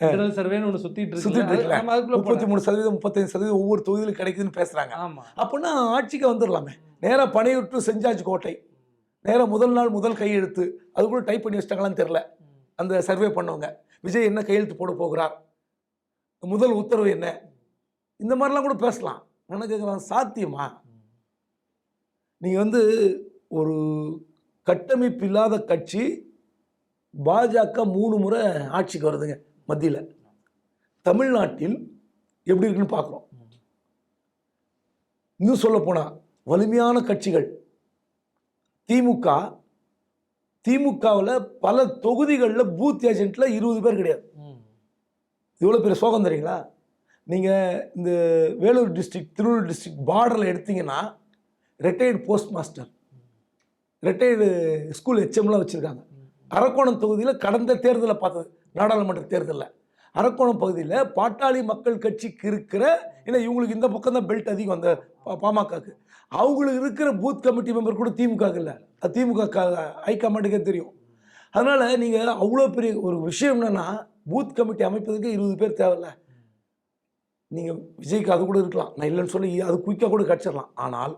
இன்டர்னல் சர்வேன்னு ஒன்று சுற்றிட்டு சுத்திட்டு இருக்கு. இருக்குல்ல. நம்ம அதுக்குள்ள முப்பத்தி மூணு சதவீதம் முப்பத்தஞ்சு சதவீதம் ஒவ்வொரு தொகுதியிலும் கிடைக்குதுன்னு பேசுகிறாங்க ஆமாம் அப்படின்னா ஆட்சிக்கு வந்துடலாமே. நேராக பனையுற்று செஞ்சாச்சு கோட்டை. நேராக முதல் நாள் முதல் கையெழுத்து. அது கூட டைப் பண்ணி வச்சிட்டாங்களான்னு தெரில அந்த சர்வே பண்ணவங்க. விஜய் என்ன கையெழுத்து போட போகிறார்? முதல் உத்தரவு என்ன? இந்த மாதிரிலாம் கூட பேசலாம். நான் கேட்குறேன் சாத்தியமா? நீங்கள் வந்து ஒரு கட்டமைப்பு இல்லாத கட்சி பாஜக மூணு முறை ஆட்சிக்கு வருதுங்க மத்தியில். தமிழ்நாட்டில் எப்படி இருக்குன்னு பார்க்குறோம். இன்னும் சொல்ல போனால் வலிமையான கட்சிகள். திமுக திமுகவில் பல தொகுதிகளில் பூத் ஏஜென்ட்டில் இருபது பேர் கிடையாது. இவ்வளோ பெரிய சோகம் தெரியுங்களா நீங்கள் இந்த வேலூர் டிஸ்ட்ரிக்ட் திருவள்ளூர் டிஸ்ட்ரிக்ட் பார்டரில் எடுத்தீங்கன்னா retired post master retired school ஹெச்எம்லாம் வச்சுருக்காங்க. அரக்கோணம் தொகுதியில் கடந்த தேர்தலில் பார்த்தது நாடாளுமன்ற தேர்தலில். அரக்கோணம் பகுதியில் பாட்டாளி மக்கள் கட்சிக்கு இருக்கிற இல்லை இவங்களுக்கு இந்த பக்கம் தான் பெல்ட் அதிகம் அந்த பா- பாமகக்கு. அவங்களுக்கு இருக்கிற பூத் கமிட்டி மெம்பர் கூட திமுக இல்லை. அது திமுக ஹைகமாண்டுக்கே தெரியும். அதனால் நீங்கள் அவ்வளோ பெரிய ஒரு விஷயம் என்னென்னா பூத் கமிட்டி அமைப்பதற்கு இருபது பேர் தேவையில்ல. நீங்கள் விஜய்க்கு அது கூட இருக்கலாம். நான் இல்லைன்னு சொல்லி அது குயிக்காக கூட கிடச்சிடலாம். ஆனால்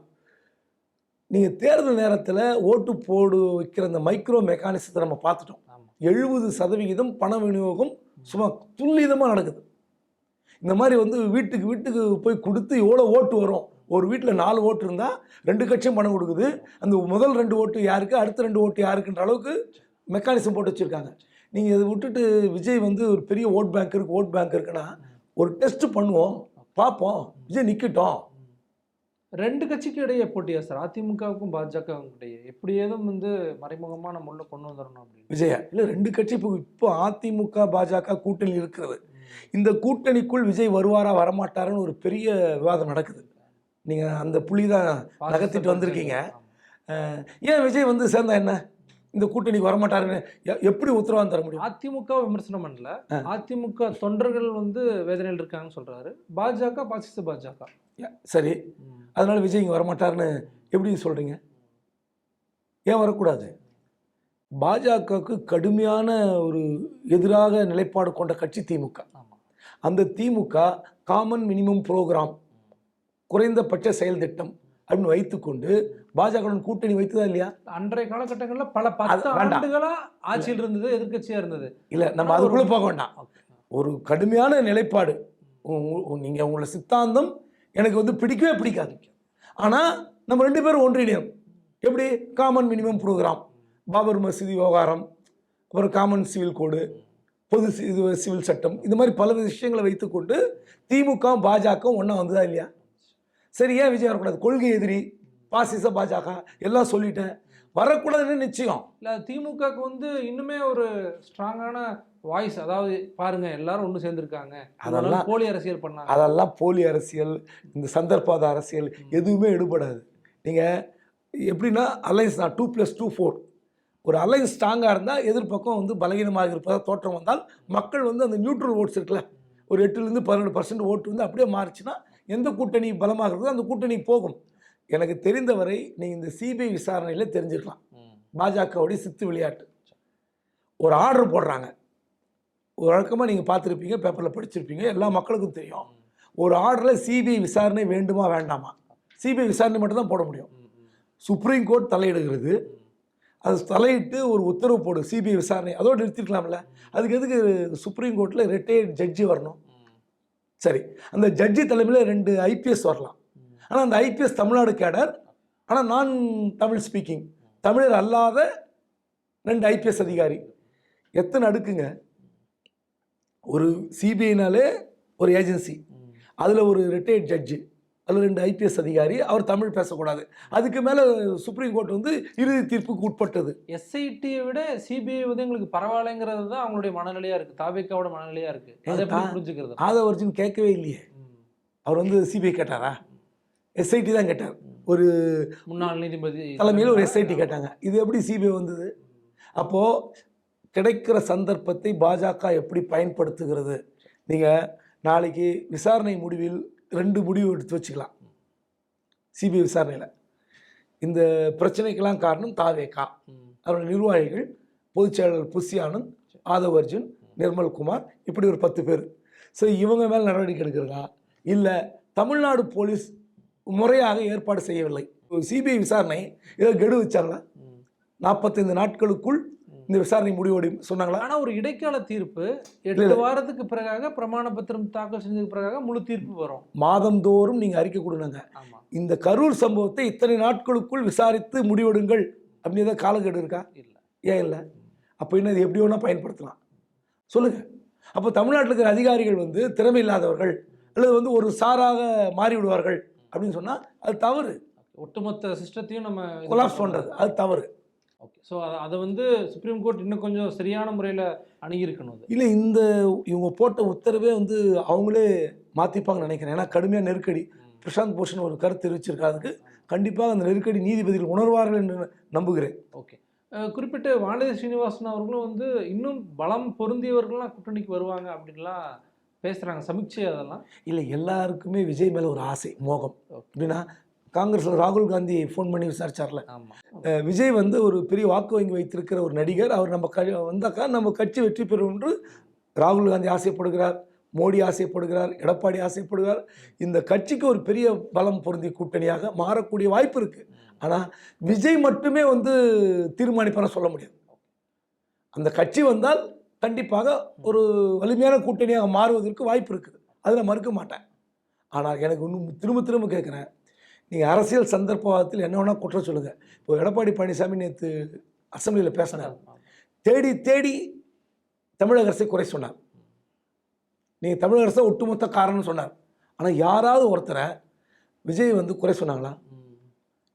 நீங்கள் தேர்தல் நேரத்தில் ஓட்டு போடு வைக்கிற அந்த மைக்ரோ மெக்கானிசத்தை நம்ம பார்த்துட்டோம். எழுபது சதவிகிதம் பண விநியோகம் சும்மா துல்லியமாக நடக்குது. இந்த மாதிரி வந்து வீட்டுக்கு வீட்டுக்கு போய் கொடுத்து எவ்வளோ ஓட்டு வரும்? ஒரு வீட்டில் நாலு ஓட்டு இருந்தால் ரெண்டு கட்சியும் பணம் கொடுக்குது. அந்த முதல் ரெண்டு ஓட்டு யாருக்கு அடுத்த ரெண்டு ஓட்டு யாருக்குன்ற அளவுக்கு மெக்கானிசம் போட்டு வச்சுருக்காங்க. நீங்கள் இதை விட்டுட்டு விஜய் வந்து ஒரு பெரிய ஓட் பேங்க் இருக்குது ஓட் பேங்க் இருக்குன்னா ஒரு டெஸ்ட் பண்ணுவோம் பார்ப்போம். விஜய் நிற்கட்டும் ரெண்டு கட்சிக்கு இடையே போட்டியா சார்? அதிமுகவுக்கும் பாஜகவுக்கும் இடையே. எப்படி ஏதும் வந்து மறைமுகமா நம்ம உள்ள கொண்டு வந்துடணும் அப்படின்னு. விஜயா இல்லை ரெண்டு கட்சி இப்போ இப்போ அதிமுக பாஜக கூட்டணி இருக்கிறது. இந்த கூட்டணிக்குள் விஜய் வருவாரா வரமாட்டாருன்னு ஒரு பெரிய விவாதம் நடக்குது. நீங்கள் அந்த புள்ளி தான் நகர்த்திட்டு வந்திருக்கீங்க. ஏன் விஜய் வந்து சேர்ந்தா என்ன? இந்த கூட்டணிக்கு வரமாட்டாருன்னு எப்படி உத்தரவாதம் தர முடியும்? அதிமுக விமர்சனம் பண்ணல. அதிமுக தொண்டர்கள் வந்து வேதனையில் இருக்காங்கன்னு சொல்றாரு. பாஜக பாசிச பாஜக. சரி. அதனால விஜய் இங்கே வரமாட்டாருன்னு எப்படி சொல்கிறீங்க ஏன் வரக்கூடாது? பாஜகவுக்கு கடுமையான ஒரு எதிராக நிலைப்பாடு கொண்ட கட்சி திமுக. அந்த திமுக காமன் மினிமம் ப்ரோக்ராம் குறைந்தபட்ச செயல் திட்டம் அப்படின்னு வைத்துக்கொண்டு பாஜகவுடன் கூட்டணி வைத்ததா இல்லையா? அன்றைய காலகட்டங்கள்ல பல பத்து வேண்டாம். ஆண்டுகளா ஆட்சியில் இருந்தது எதிர்க்கட்சியா இருந்தது. இல்லை நம்ம அதுக்குள்ளே போக வேண்டாம். ஒரு கடுமையான நிலைப்பாடு. நீங்கள் உங்களை சித்தாந்தம் எனக்கு வந்து பிடிக்கவே பிடிக்காது. ஆனால் நம்ம ரெண்டு பேரும் ஒன்றிணையும் எப்படி? Common minimum program Babar Masjid விவகாரம் அப்புறம் காமன் சிவில் கோடு பொது இது சிவில் சட்டம். இது மாதிரி பல விஷயங்களை வைத்துக்கொண்டு திமுக பாஜகவும் ஒன்றா வந்ததா இல்லையா? சரி ஏன் விஜய் வரக்கூடாது? கொள்கை எதிரி. பாசிச பாஜக எல்லாம் சொல்லிட்டேன். வரக்கூடாதுன்னு நிச்சயம். இல்ல திமுகக்கு வந்து இன்னுமே ஒரு ஸ்ட்ராங்கான வாய்ஸ் அதாவது பாருங்க எல்லாரும் ஒண்ணு சேர்ந்திருக்காங்க. அதெல்லாம் போலி அரசியல் பண்ணாங்க. அதெல்லாம் போலி அரசியல் இந்த சந்தர்ப்பாத அரசியல் எதுவுமே எடுபடாது. நீங்கள் எப்படின்னா அலைன்ஸ் தான் டூ ப்ளஸ் டூ ஃபோர் ஒரு அலைன்ஸ் ஸ்ட்ராங்காக இருந்தால் எதிர்ப்பக்கம் வந்து பலகீனமாக இருப்பதாக தோற்றம் வந்தால் மக்கள் வந்து அந்த நியூட்ரல் ஓட்ஸ் இருக்குல்ல ஒரு எட்டுலேருந்து பதினெட்டு பர்சன்ட் ஓட்டு வந்து அப்படியே மாறுச்சுன்னா எந்த கூட்டணி பலமாக இருக்குதோ அந்த கூட்டணி போகும். எனக்கு தெரிந்தவரை நீங்கள் இந்த சிபிஐ விசாரணையில் தெரிஞ்சுக்கலாம். பாஜகவுடைய சித்து விளையாட்டு. ஒரு ஆர்டர் போடுறாங்க. ஒரு வழக்கமாக நீங்கள் பார்த்துருப்பீங்க பேப்பரில் படிச்சிருப்பீங்க எல்லா மக்களுக்கும் தெரியும். ஒரு ஆர்டரில் சிபிஐ விசாரணை வேண்டுமா வேண்டாமா? சிபிஐ விசாரணை மட்டும் தான் போட முடியும். சுப்ரீம் கோர்ட் தலையிடுகிறது. அது தலையிட்டு ஒரு உத்தரவு போடு சிபிஐ விசாரணை. அதோடு நிறுத்திருக்கலாம்ல. அதுக்கு எதுக்கு சுப்ரீம் கோர்ட்டில் ரிட்டையர்ட் ஜட்ஜி வரணும்? சரி. அந்த ஜட்ஜி தலைமையில் ரெண்டு ஐபிஎஸ் வரலாம். ஆனால் அந்த ஐபிஎஸ் தமிழ்நாடு கேடர். ஆனால் நான் தமிழ் ஸ்பீக்கிங் தமிழர் அல்லாத ரெண்டு ஐபிஎஸ் அதிகாரி. எத்தனை அடுக்குங்க? ஒரு சிபிஐனாலே ஒரு ஏஜென்சி. அதில் ஒரு ரிட்டையர்ட் ஜட்ஜு அதில் ரெண்டு ஐபிஎஸ் அதிகாரி. அவர் தமிழ் பேசக்கூடாது. அதுக்கு மேலே சுப்ரீம் கோர்ட் வந்து இறுதி தீர்ப்புக்கு உட்பட்டது. எஸ்ஐடியை விட சிபிஐ வந்து எங்களுக்கு பரவாயில்லைங்கிறது தான் அவங்களுடைய மனநிலையா இருக்கு. தாவேக்காவோட மனநிலையா இருக்கு. அதை புரிஞ்சுக்கிறது? ஆதவர்ஜுன் கேட்கவே இல்லையே. அவர் வந்து சிபிஐ கேட்டாரா? எஸ்ஐடி தான் கேட்டார். ஒரு முன்னாள் நீதிபதி தலைமையில் ஒரு எஸ்ஐடி கேட்டாங்க. இது எப்படி சிபிஐ வந்தது? அப்போது கிடைக்கிற சந்தர்ப்பத்தை பாஜக எப்படி பயன்படுத்துகிறது? நீங்கள் நாளைக்கு விசாரணை முடிவில் ரெண்டு முடிவு எடுத்து வச்சுக்கலாம். சிபிஐ விசாரணையில். இந்த பிரச்சனைக்கெல்லாம் காரணம் தாவேகா. அவருடைய நிர்வாகிகள் பொதுச் செயலாளர் புஷி ஆனந்த் ஆதவ் அர்ஜுன் நிர்மல் குமார் இப்படி ஒரு பத்து பேர். ஸோ இவங்க மேல் நடவடிக்கை எடுக்கிறதா? இல்லை தமிழ்நாடு போலீஸ் முறையாக ஏற்பாடு செய்யவில்லை. சிபிஐ விசாரணை ஏதோ கெடு வச்சாங்களா. நாற்பத்தைந்து நாட்களுக்குள் இந்த விசாரணை முடிவடை சொன்னாங்களா? ஆனா ஒரு இடைக்கால தீர்ப்பு எட்டு. வாரத்துக்கு பிறகாக பிரமாண பத்திரம் தாக்கல் செஞ்சதுக்கு பிறகாக முழு தீர்ப்பு வரும். மாதந்தோறும் நீங்கள் அறிக்கை கொடுங்க. இந்த கரூர் சம்பவத்தை இத்தனை நாட்களுக்குள் விசாரித்து முடிவெடுங்கள் அப்படின்னு ஏதாவது காலக்கெடு இருக்கா? இல்ல. ஏன் இல்லை? அப்போ என்ன இது எப்படி வேணால் பயன்படுத்தலாம். சொல்லுங்கள் அப்போ தமிழ்நாட்டில் இருக்கிற அதிகாரிகள் வந்து திறமை இல்லாதவர்கள் அல்லது வந்து ஒரு சாராக மாறி விடுவார்கள் அப்படின்னு சொன்னால் அது தவறு. ஒட்டுமொத்த சிஸ்டத்தையும் நம்ம கொலாப்ஸ் பண்ணுறது அது தவறு. ஓகே ஸோ அதை வந்து சுப்ரீம் கோர்ட் இன்னும் கொஞ்சம் சரியான முறையில் அணுகியிருக்கணும் அது. இல்லை இந்த இவங்க போட்ட உத்தரவே வந்து அவங்களே மாற்றிப்பாங்கன்னு நினைக்கிறேன். ஏன்னா கடுமையாக நெருக்கடி. பிரசாந்த் பூஷன் ஒரு கருத்து தெரிவிச்சிருக்கா அதுக்கு கண்டிப்பாக அந்த நெருக்கடி நீதிபதிகள் உணர்வார்கள் என்று நம்புகிறேன். ஓகே குறிப்பிட்டு வானதி ஸ்ரீனிவாசன் அவர்களும் வந்து இன்னும் பலம் பொருந்தியவர்கள்லாம் கூட்டணிக்கு வருவாங்க அப்படின்லாம் பேசுகிறாங்க சமீட்சை அதெல்லாம்? இல்லை எல்லாருக்குமே விஜய் மேலே ஒரு ஆசை மோகம். எப்படின்னா காங்கிரஸில் ராகுல் காந்தி ஃபோன் பண்ணி விசாரிச்சார்ல. விஜய் வந்து ஒரு பெரிய வாக்கு வங்கி வைத்திருக்கிற ஒரு நடிகர். அவர் நம்ம க வந்தாக்கா நம்ம கட்சி வெற்றி பெறும் என்று ராகுல் காந்தி ஆசைப்படுகிறார் மோடி ஆசைப்படுகிறார் எடப்பாடி ஆசைப்படுகிறார். இந்த கட்சிக்கு ஒரு பெரிய பலம் பொருந்திய கூட்டணியாக மாறக்கூடிய வாய்ப்பு இருக்குது ஆனால் விஜய் மட்டுமே வந்து தீர்மானிப்பான சொல்ல முடியாது. அந்த கட்சி வந்தால் கண்டிப்பாக ஒரு வலிமையான கூட்டணியாக மாறுவதற்கு வாய்ப்பு இருக்குது. அதில் மறுக்க மாட்டேன். ஆனால் எனக்கு இன்னும் திரும்ப திரும்ப கேட்குறேன். நீங்கள் அரசியல் சந்தர்ப்பவாதத்தில் என்ன வேணால் குற்றம் சொல்லுங்கள் இப்போ எடப்பாடி பழனிசாமி நேற்று அசம்பிளியில் பேசினார். தேடி தேடி தமிழக அரசை குறை சொன்னார். நீங்கள் தமிழக அரசை ஒட்டுமொத்த காரணம்னு சொன்னார். ஆனால் யாராவது ஒருத்தரை விஜய் வந்து குறை சொன்னாங்களா?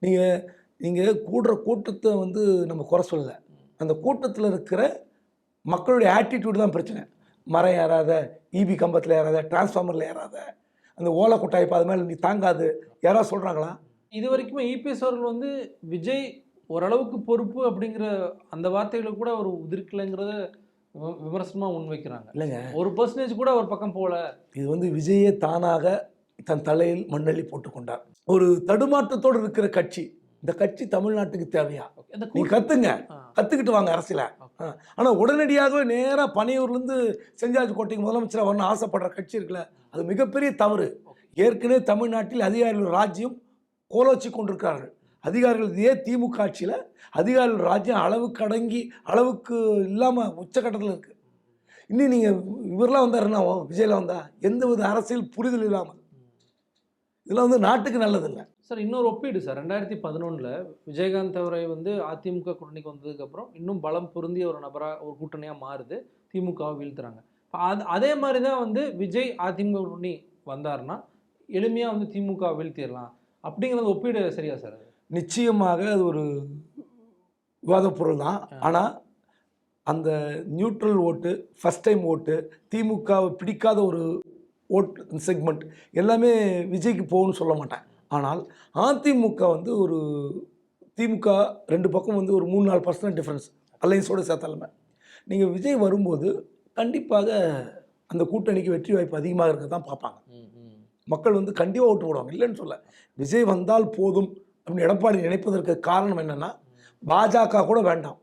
நீங்கள் நீங்கள் கூடுற கூட்டத்தை வந்து நம்ம குறை சொல்லலை. அந்த கூட்டத்தில் இருக்கிற மக்களுடைய ஆட்டிடியூட் தான் பிரச்சனை. மரம் ஏறாத ஈபி கம்பத்தில் ஏறாத டிரான்ஸ்ஃபார்மரில் ஏறாத அந்த ஓலை கொட்டாய்ப்பு அது மேலே நீ தாங்காது யாராவது சொல்கிறாங்களா இது வரைக்குமே இபிஎஸ் அவர்கள் வந்து விஜய் ஓரளவுக்கு பொறுப்பு அப்படிங்கிற அந்த வார்த்தைகளை கூட அவர் உதிர்க்கலைங்கிறத விம- விமர்சனமா முன்வைக்கிறாங்க. இல்லைங்க. ஒரு பர்சன்டேஜ் கூட ஒரு பக்கம் போல இது வந்து விஜயே தானாக தன் தலையில் மண்ணள்ளி போட்டுக்கொண்டார் ஒரு தடுமாற்றத்தோடு இருக்கிற கட்சி இந்த கட்சி தமிழ்நாட்டுக்கு தேவையா? நீ கத்துங்க. ஆ, கற்றுக்கிட்டு வாங்க அரசியல. ஆனால் உடனடியாகவே நேராக பனையூர்லேருந்து செஞ்சாஜ் கோட்டைக்கு முதலமைச்சராக வரணும்னு ஆசைப்படுற கட்சி இருக்குல்ல அது மிகப்பெரிய தவறு. ஏற்கனவே தமிழ்நாட்டில் அதிகாரிகள் ராஜ்யம் கோலோச்சி கொண்டிருக்கிறார்கள். அதிகாரிகள் இதே திமுக ஆட்சியில் அதிகாரிகள் ராஜ்யம் அளவுக்கு அடங்கி அளவுக்கு இல்லாமல் உச்சக்கட்டத்தில் இருக்குது இன்னும் நீங்கள் இவரெல்லாம் வந்தாருன்னா விஜய்லாம் வந்தா? எந்த வித அரசியல் புரிதல் இல்லாமல் இதெல்லாம் வந்து நாட்டுக்கு நல்லதில்லை. சார் இன்னொரு ஒப்பீடு சார். ரெண்டாயிரத்தி பதினொன்றில் விஜயகாந்த் அவரை வந்து அதிமுக கூட்டணிக்கு வந்ததுக்கப்புறம் இன்னும் பலம் பொருந்திய ஒரு நபராக ஒரு கூட்டணியாக மாறுது. திமுகவை வீழ்த்துறாங்க. இப்ப அது அதே மாதிரி தான் வந்து விஜய் அதிமுக கூட்டணி வந்தாருன்னா எளிமையாக வந்து திமுக வீழ்த்திடலாம். அப்படிங்கிறது ஒப்பீடு சரியா சார்? நிச்சயமாக அது ஒரு விவாதப் பொருள் தான் ஆனால் அந்த நியூட்ரல் ஓட்டு ஃபஸ்ட் டைம் ஓட்டு திமுகவை பிடிக்காத ஒரு ஓட்டு செக்மெண்ட் எல்லாமே விஜய்க்கு போகும்னு சொல்ல மாட்டேன். ஆனால் அதிமுக வந்து ஒரு திமுக ரெண்டு பக்கம் வந்து ஒரு மூணு நாலு பர்சன்ட் டிஃப்ரென்ஸ் அலைன்ஸோடு சேர்த்தாலுமே. நீங்கள் விஜய் வரும்போது கண்டிப்பாக அந்த கூட்டணிக்கு வெற்றி வாய்ப்பு அதிகமாக இருக்க தான் பார்ப்பாங்க. மக்கள் வந்து கண்டிப்பாக ஓட்டு போடுவாங்க. இல்லைன்னு சொல்ல. விஜய் வந்தால் போதும் அப்படின்னு எடப்பாடி நினைப்பதற்கு காரணம் என்னென்னா பாஜக கூட வேண்டாம்.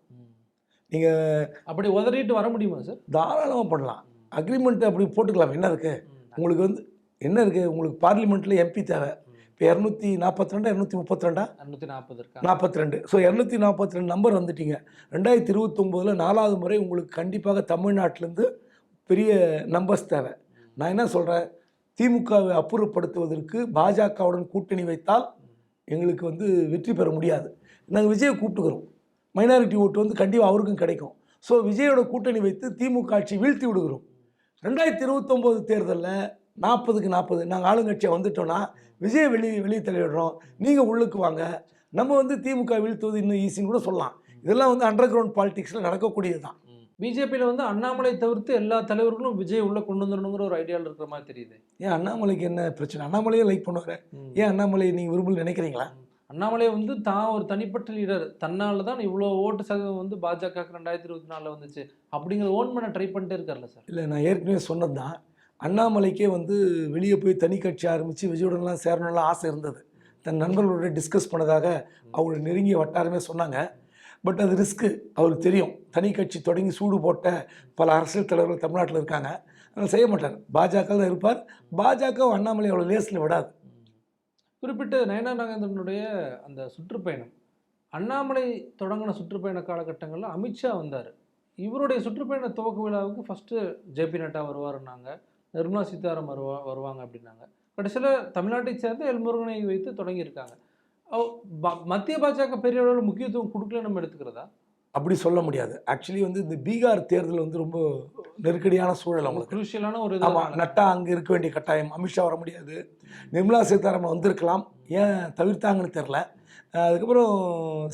நீங்கள் அப்படி உதறிட்டு வர முடியுமா சார்? தாராளமாக பண்ணலாம். அக்ரிமெண்ட் அப்படி போட்டுக்கலாம். என்ன இருக்குது உங்களுக்கு வந்து என்ன இருக்குது உங்களுக்கு பார்லிமெண்ட்டில் எம்பி தேவை. இப்போ இரநூத்தி நாற்பத்தி ரெண்டா இரநூத்தி முப்பத்தி ரெண்டா? அறுநூத்தி நாற்பது நாற்பத்தி ரெண்டு. ஸோ இரநூத்தி நாற்பத்தி ரெண்டு நம்பர் வந்துட்டீங்க. ரெண்டாயிரத்தி இருபத்தொம்போதில் நாலாவது முறை உங்களுக்கு கண்டிப்பாக தமிழ்நாட்டிலேருந்து பெரிய நம்பர்ஸ் தேவை. நான் என்ன சொல்கிறேன் திமுகவை அப்புறப்படுத்துவதற்கு பாஜகவுடன் கூட்டணி வைத்தால் எங்களுக்கு வந்து வெற்றி பெற முடியாது. நாங்கள் விஜயை கூப்பிட்டுக்கிறோம். மைனாரிட்டி ஓட்டு வந்து கண்டிப்பாக அவருக்கும் கிடைக்கும். ஸோ விஜயோட கூட்டணி வைத்து திமுக ஆட்சி வீழ்த்தி விடுகிறோம். ரெண்டாயிரத்தி இருபத்தொம்போது தேர்தலில் நாற்பதுக்கு நாற்பது. நாங்கள் ஆளுங்கட்சியாக வந்துட்டோம்னா விஜய் வெளியே வெளியே தள்ளிடுறோம் நீங்கள் உள்ளுக்கு வாங்க. நம்ம வந்து திமுக வீழ்த்துவது இன்னும் ஈஸின்னு கூட சொல்லலாம். இதெல்லாம் வந்து அண்டர் கிரவுண்ட் பாலிடிக்ஸில் நடக்கக்கூடியது தான் பிஜேபியில் வந்து அண்ணாமலை தவிர்த்து எல்லா தலைவர்களும் விஜய் உள்ள கொண்டு வந்துடணுங்கிற ஒரு ஐடியாவில் இருக்கிற மாதிரி தெரியுது. ஏன் அண்ணாமலைக்கு என்ன பிரச்சனை? அண்ணாமலையே லைக் பண்ணுவார். ஏன் அண்ணாமலை நீங்கள் விரும்பல நினைக்கிறீங்களா? அண்ணாமலை வந்து தான் ஒரு தனிப்பட்ட லீடர் தன்னால தான் இவ்வளோ ஓட்டு சதவீதம் வந்து பாஜகவுக்கு ரெண்டாயிரத்தி இருபத்தி நாலில் வந்துச்சு. அப்படிங்கிற ஓன் பண்ண ட்ரை பண்ணிட்டே இருக்கார்ல சார். இல்லை நான் ஏற்கனவே சொன்னது தான் அண்ணாமலைக்கே வந்து வெளியே போய் தனி கட்சி ஆரம்பித்து விஜயுடன்லாம் சேரணும்லாம் ஆசை இருந்தது. தன் நண்பர்களோட டிஸ்கஸ் பண்ணதாக அவங்களோட நெருங்கிய வட்டாரமே சொன்னாங்க. பட் அது ரிஸ்க்கு அவருக்கு தெரியும். தனி கட்சி தொடங்கி சூடு போட்ட பல அரசியல் தலைவர்கள் தமிழ்நாட்டில் இருக்காங்க. அதனால் செய்ய மாட்டார். பாஜக தான் இருப்பார். பாஜக அண்ணாமலை அவ்வளோ லேஸில் விடாது. குறிப்பிட்டு நயனா நாகேந்திரனுடைய அந்த சுற்றுப்பயணம். அண்ணாமலை தொடங்கின சுற்றுப்பயண காலகட்டங்களில் அமித்ஷா வந்தார். இவருடைய சுற்றுப்பயண துவக்க விழாவுக்கு ஃபஸ்ட்டு ஜேபி நட்டா வருவாருன்னாங்க. நிர்மலா சீதாராமன் வருவா வருவாங்க அப்படின்னாங்க. கடைசியில் தமிழ்நாட்டை சேர்ந்த எல்முருகனை வைத்து தொடங்கியிருக்காங்க. மத்திய பாஜக பெரிய அளவில் முக்கியத்துவம் கொடுக்கல நம்ம எடுத்துக்கிறதா? அப்படி சொல்ல முடியாது. ஆக்சுவலி வந்து இந்த பீகார் தேர்தல் வந்து ரொம்ப நெருக்கடியான சூழல் அவங்களுக்கு. குரூஷியலான ஒரு ஆமாம் நட்டா அங்கே இருக்க வேண்டிய கட்டாயம். அமித்ஷா வர முடியாது. நிர்மலா சீதாராமன் வந்திருக்கலாம். ஏன் தவிர்த்தாங்கன்னு தெரில அதுக்கப்புறம்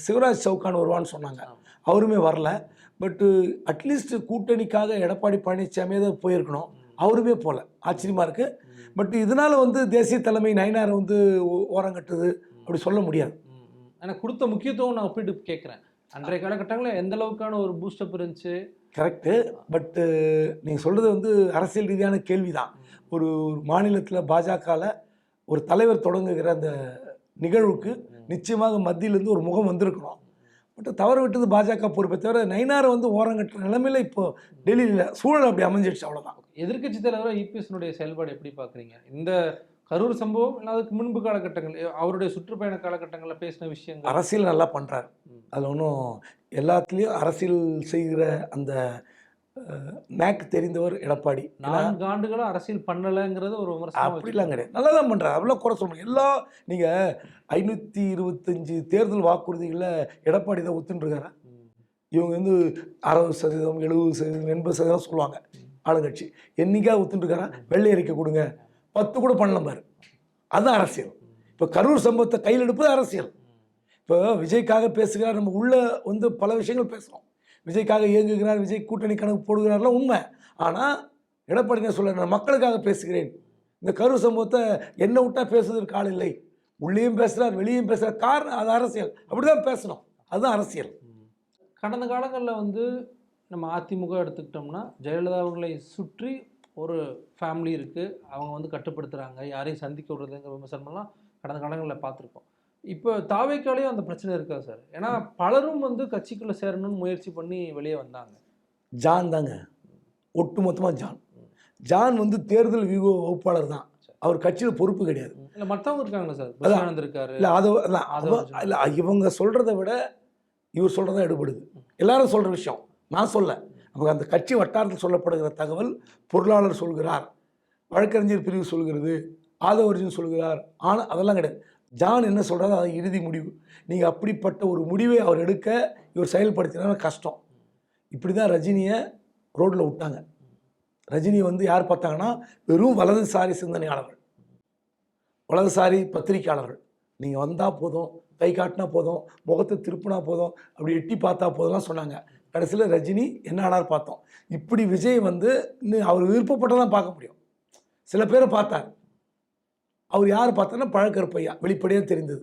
சிவராஜ் சவுகான் வருவான்னு சொன்னாங்க. அவருமே வரல. பட்டு அட்லீஸ்ட் கூட்டணிக்காக எடப்பாடி பழனிசாமியே தான் போயிருக்கணும். அவருமே போகல ஆச்சரியமாக இருக்குது பட் இதனால் வந்து தேசிய தலைமை நயினாரை வந்து ஓரங்கட்டுது அப்படி சொல்ல முடியாது. எனக்கு கொடுத்த முக்கியத்துவம் நான் ஒப்பிட்டு கேட்குறேன். அன்றைய காலகட்டங்களில் எந்த அளவுக்கான ஒரு பூஸ்டப் இருந்துச்சு? கரெக்டு பட்டு நீங்கள் சொல்கிறது வந்து அரசியல் ரீதியான கேள்வி தான் ஒரு மாநிலத்தில் பாஜகவில் ஒரு தலைவர் தொடங்குகிற அந்த நிகழ்வுக்கு நிச்சயமாக மத்தியிலேருந்து ஒரு முகம் வந்திருக்கணும். பட் தவறு விட்டது பாஜக பொறுப்பை தவிர நைனாரை வந்து ஓரங்கட்டுற நிலைமையில இப்போ டெல்லியில் சூழல் அப்படி அமைஞ்சிடுச்சு அவ்வளோதான் எதிர்க்கட்சி தலைவராக இபிஎஸ்னுடைய செயல்பாடு எப்படி பார்க்குறீங்க? இந்த கரூர் சம்பவம் இல்லை அதுக்கு முன்பு காலகட்டங்கள் அவருடைய சுற்றுப்பயண காலகட்டங்களில் பேசின விஷயங்கள். அரசியல் நல்லா பண்ணுறாரு. அதில் ஒன்றும் எல்லாத்துலேயும் அரசியல் செய்கிற அந்த நேக்கு தெரிந்தவர் எடப்பாடி. நான்கு ஆண்டுகளா அரசியல் பண்ணலைங்கிறது ஒரு விமர்சனம் அப்படிலாம் கிடையாது. நல்லா தான் பண்ணுறாரு அவ்வளோ குறை சொல்ல முடியும் எல்லா நீங்கள் ஐநூற்றி இருபத்தஞ்சி தேர்தல் வாக்குறுதிகளில் எடப்பாடி தான் ஒத்துட்டுருக்காரா. இவங்க வந்து அறுபது சதவீதம் எழுபது சதவீதம் எண்பது சதவீதம் சொல்லுவாங்க. ஆளுங்கட்சி. என்னைக்கா ஒத்துட்டுருக்காரா வெள்ளை அறிக்கை கொடுங்க. பத்து கூட பண்ணலாம் பாரு. அதுதான் அரசியல். இப்போ கரூர் சம்பவத்தை கையில் எடுப்பது அரசியல். இப்போ விஜய்க்காக பேசுகிறார் நம்ம உள்ளே வந்து பல விஷயங்கள் பேசுகிறோம் விஜய்க்காக இயங்குகிறார் விஜய் கூட்டணி கணக்கு போடுகிறார்லாம் உண்மை. ஆனால் எடப்பாடி என்ன சொல்ல நான் மக்களுக்காக பேசுகிறேன். இந்த கரூர் சம்பவத்தை என்ன விட்டா பேசுவதற்கு ஆள் இல்லை. உள்ளேயும் பேசுகிறார் வெளியும் பேசுகிறார் காரணம் அது அரசியல். அப்படி தான் பேசணும். அதுதான் அரசியல். கடந்த காலங்களில் வந்து நம்ம அதிமுக எடுத்துக்கிட்டோம்னா ஜெயலலிதா அவர்களை சுற்றி ஒரு ஃபேமிலி இருக்குது அவங்க வந்து கட்டுப்படுத்துகிறாங்க யாரையும் சந்திக்க விடுறதுங்கிற விமர்சனம்லாம் கடந்த காலங்களில் பார்த்துருக்கோம் இப்போ தாவேக்காலையும் அந்த பிரச்சனை இருக்கா சார். ஏன்னா பலரும் வந்து கட்சிக்குள்ளே சேரணும்னு முயற்சி பண்ணி வெளியே வந்தாங்க. ஜான் தாங்க. ஒட்டுமொத்தமாக ஜான். ஜான் வந்து தேர்தல் வியூக வகுப்பாளர் தான். அவர் கட்சியில் பொறுப்பு கிடையாது. இல்லை மற்றவங்க இருக்காங்களா சார்? பிரசானந்த் இருக்காரு. இல்லை அது இல்லை இவங்க சொல்கிறத விட இவர் சொல்கிறதா எடுபடுது. எல்லாரும் சொல்கிற விஷயம். நான் சொல்ல நமக்கு அந்த கட்சி வட்டாரத்தில் சொல்லப்படுகிற தகவல் பொருளாளர் சொல்கிறார் வழக்கறிஞர் பிரிவு சொல்கிறது ஆதவர்ஜன் சொல்கிறார் ஆனால் அதெல்லாம் கிடையாது. ஜான் என்ன சொல்கிறாரோ அது இறுதி முடிவு. நீங்கள் அப்படிப்பட்ட ஒரு முடிவை அவர் எடுக்க இவர் செயல்படுத்தினா கஷ்டம். இப்படி தான் ரஜினியை ரோட்டில் விட்டாங்க. ரஜினியை வந்து யார் பார்த்தாங்கன்னா வெறும் வலதுசாரி சிந்தனையாளர்கள். வலதுசாரி பத்திரிகையாளர்கள். நீங்கள் வந்தால் போதும் கை காட்டினா போதும் முகத்தை திருப்பினா போதும் அப்படி எட்டி பார்த்தா போதும்லாம் சொன்னாங்க. கடைசியில் ரஜினி என்ன ஆனார் பார்த்தோம். இப்படி விஜய் வந்து இன்னும் அவர் விருப்பப்பட்டதான் பார்க்க முடியும். சில பேரை பார்த்தார். அவர் யார் பார்த்தோன்னா பழக்கருப்பையா வெளிப்படையாக தெரிந்தது.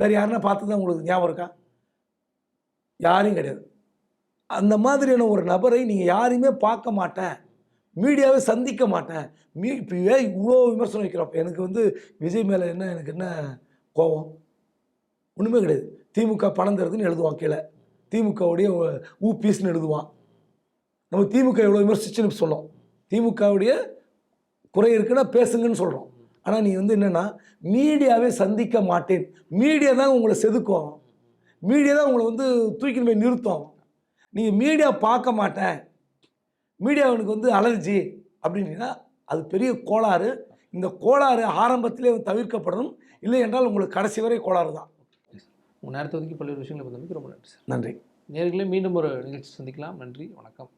வேறு யாருன்னா பார்த்து தான் உங்களுக்கு ஞாபகம் இருக்கா? யாரையும் கிடையாது. அந்த மாதிரியான ஒரு நபரை நீங்கள் யாரையுமே பார்க்க மாட்டேன். மீடியாவை சந்திக்க மாட்டேன். மீ இப்போ ஏன் இவ்வளோ விமர்சனம் வைக்கிறோம் எனக்கு வந்து விஜய் மேலே என்ன எனக்கு என்ன கோபம் ஒன்றுமே கிடையாது. திமுக பணம் தருதுன்னு எழுதுவான் கீழே. திமுகவுடைய ஊபிஎஸ்னு எழுதுவான். நம்ம திமுக எவ்வளோ விமர்சிச்சுன்னு சொன்னோம் திமுகவுடைய குறை இருக்குன்னா பேசுங்கன்னு சொல்கிறோம் ஆனால் நீ வந்து என்னென்னா மீடியாவே சந்திக்க மாட்டேன். மீடியா தான் உங்களை செதுக்கும். மீடியா தான் உங்களை வந்து தூக்கின்னு போய் நிறுத்தும். நீங்கள் மீடியா பார்க்க மாட்டேன். மீடியாவனுக்கு வந்து அலர்ஜி அப்படின்னா அது பெரிய கோளாறு. இந்த கோளாறு ஆரம்பத்திலே தவிர்க்கப்படணும். இல்லை என்றால் உங்களுக்கு கடைசி வரை கோளாறு தான். உங்கள் நேரத்தை ஒதுக்கி பல்வேறு விஷயங்களை பற்றி ரொம்ப நன்றி சார். நன்றி. நேர்களே மீண்டும் ஒரு நிகழ்ச்சி சந்திக்கலாம். நன்றி. வணக்கம்.